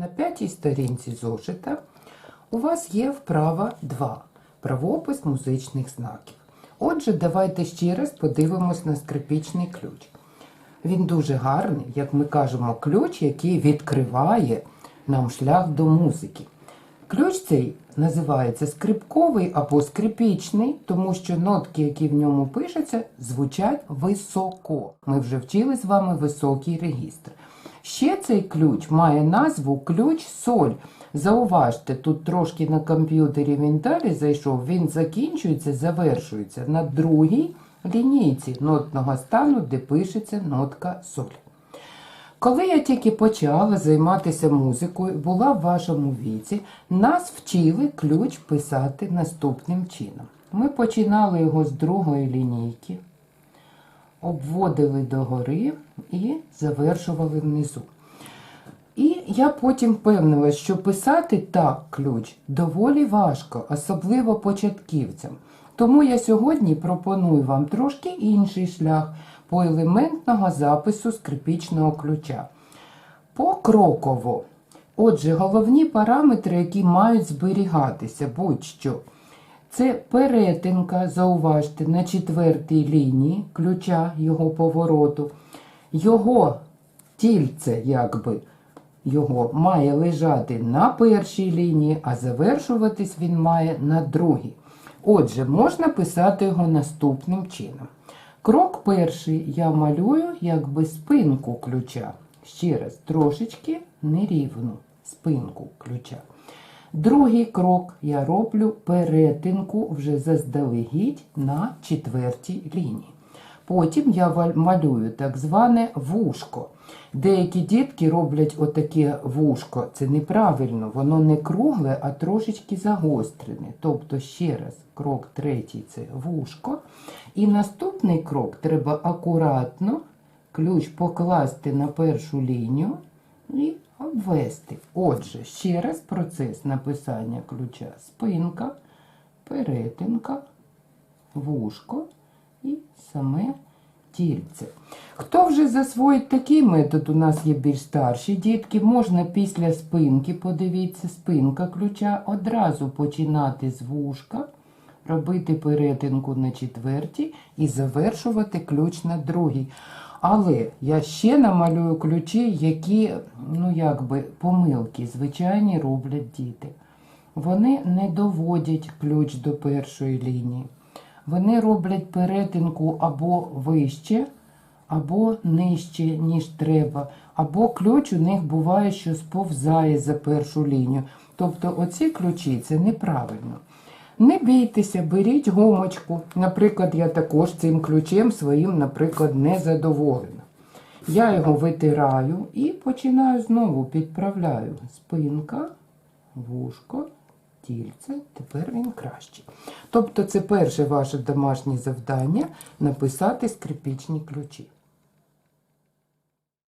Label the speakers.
Speaker 1: На п'ятій сторінці зошита у вас є вправа 2 правопис музичних знаків. Отже, давайте ще раз подивимось на скрипічний ключ. Він дуже гарний, як ми кажемо, ключ, який відкриває нам шлях до музики. Ключ цей називається скрипковий або скрипічний, тому що нотки, які в ньому пишуться, звучать високо. Ми вже вчили з вами високий регістр. Ще цей ключ має назву ключ соль. Зауважте, тут трошки на комп'ютері він далі зайшов, він закінчується, завершується на другій лінійці нотного стану, де пишеться нотка соль. Коли я тільки почала займатися музикою, була в вашому віці, нас вчили ключ писати наступним чином. Ми починали його з другої лінійки, обводили догори і завершували внизу. І я потім впевнилася, що писати так ключ доволі важко, особливо початківцям. Тому я сьогодні пропоную вам трошки інший шлях поелементного запису скрипічного ключа. Покроково. Отже, головні параметри, які мають зберігатися, будь-що. Це перетинка, зауважте, на четвертій лінії ключа його повороту. Його тільце, якби, його має лежати на першій лінії, а завершуватись він має на другій. Отже, можна писати його наступним чином. Крок перший я малюю якби спинку ключа. Ще раз, трошечки нерівну спинку ключа. Другий крок я роблю перетинку вже заздалегідь на четвертій лінії. Потім я малюю так зване вушко. Деякі дітки роблять отаке вушко. Це неправильно, воно не кругле, а трошечки загострене. Тобто, ще раз, крок третій це вушко. І наступний крок треба акуратно ключ покласти на першу лінію і обвести. Отже, ще раз процес написання ключа спинка, перетинка, вушко і саме тільце. Хто вже засвоїть такий метод, у нас є більш старші дітки, можна після спинки, подивіться, спинка ключа, одразу починати з вушка, робити перетинку на четвертій і завершувати ключ на другій. Але я ще намалюю ключі, які, ну якби, помилки звичайні роблять діти. Вони не доводять ключ до першої лінії. Вони роблять перетинку або вище, або нижче, ніж треба, або ключ у них буває, що сповзає за першу лінію. Тобто оці ключі це неправильно. Не бійтеся, беріть гумочку. Наприклад, я також цим ключем своїм, наприклад, не задоволена. Я його витираю і починаю знову підправляю. Спинка, вушко, тільце, тепер він кращий. Тобто це перше ваше домашнє завдання написати скрипічні ключі.